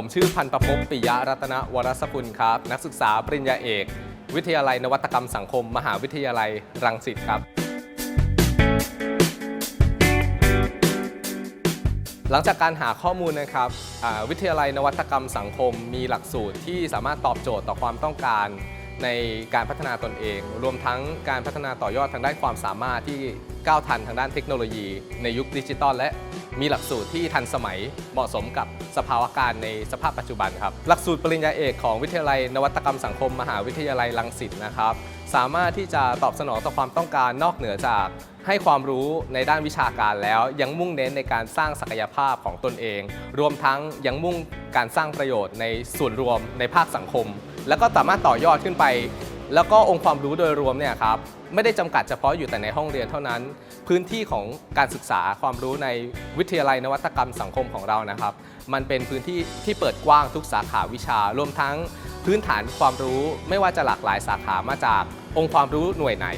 ผมชื่อพันประพบปิยะรัตนวรสกุลครับ นักศึกษาปริญญาเอก วิทยาลัยนวัตกรรมสังคม มหาวิทยาลัยรังสิตครับ หลังจากการหาข้อมูลนะครับวิทยาลัยนวัตกรรมสังคม มีหลักสูตรที่สามารถตอบโจทย์ต่อความต้องการในการพัฒนาตนเอง รวมทั้งการพัฒนาต่อยอดทางด้านความสามารถที่ ก้าวทันทางด้านเทคโนโลยี ในยุคดิจิตอลและมีหลักสูตรที่ทันสมัยเหมาะสมกับสภาวะการในสภาพปัจจุบันครับ หลักสูตรปริญญาเอกของวิทยาลัย นวัตกรรมสังคม มหาวิทยาลัยรังสิตนะครับ สามารถที่จะตอบสนองต่อความต้องการนอกเหนือจาก ให้ความรู้ในด้านวิชาการแล้ว ยังมุ่งเน้นในการสร้างศักยภาพของตนเอง รวมทั้งยังมุ่งการสร้างประโยชน์ในส่วนรวมในภาคสังคม แล้วก็สามารถต่อยอดขึ้นไป แล้วก็องค์ความรู้โดยรวมเนี่ยครับไม่ได้จำกัดเฉพาะอยู่แต่ในห้องเรียนเท่านั้น พื้นที่ของการศึกษาความรู้ในวิทยาลัยนวัตกรรมสังคมของเรานะครับ มันเป็นพื้นที่ที่เปิดกว้างทุกสาขาวิชารวมทั้งพื้นฐานความรู้ไม่ว่าจะหลากหลายสาขามาจากองค์ความรู้หน่วยไหน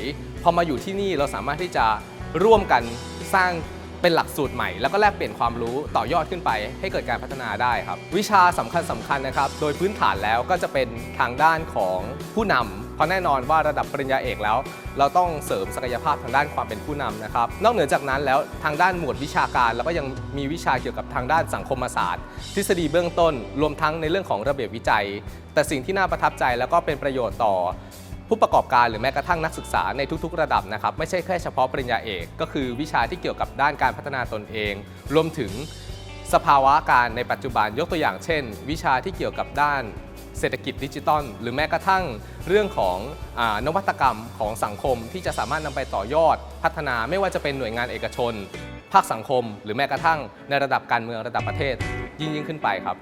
พอมาอยู่ที่นี่เราสามารถที่จะร่วมกันสร้าง เป็นหลักสูตรใหม่ แล้วก็แลกเปลี่ยนความรู้ต่อยอดขึ้นไปให้เกิดการพัฒนาได้ครับ วิชาสำคัญสคัญๆนะครับ โดยพื้นฐานแล้วก็จะเป็นทางด้านของผู้นำเพราะแน่นอนว่าระดับปริญญาเอกแล้ว เราต้องเสริมศักยภาพทางด้านความเป็นผู้นำนะครับ นอกเหนือจากนั้นแล้วทางด้านหมวดวิชาการแล้วก็ยังมีวิชาเกี่ยวกับทางด้านสังคมศาสตร์ ทฤษฎีเบื้องต้น รวมทั้งในเรื่องของระเบียบวิจัย แต่สิ่งที่น่าประทับใจแล้วก็เป็นประโยชน์ต่อ ผู้ประกอบการหรือแม้กระทั่งนักศึกษาในทุกๆ ระดับนะครับไม่ใช่แค่เฉพาะปริญญาเอก ก็คือวิชาที่เกี่ยวกับด้านการพัฒนาตนเอง รวมถึงสภาวะการในปัจจุบันยกตัวอย่างเช่น วิชาที่เกี่ยวกับด้านเศรษฐกิจดิจิตอลหรือแม้กระทั่งเรื่องของอนวัตกรรมของสังคมที่จะสามารถนำไปต่อยอดพัฒนาไม่ว่าจะเป็นหน่วยงานเอกชน ภาคสังคม หรือแม้กระทั่งในระดับการเมืองระดับประเทศยิ่งยิ่งขึ้นไปครับ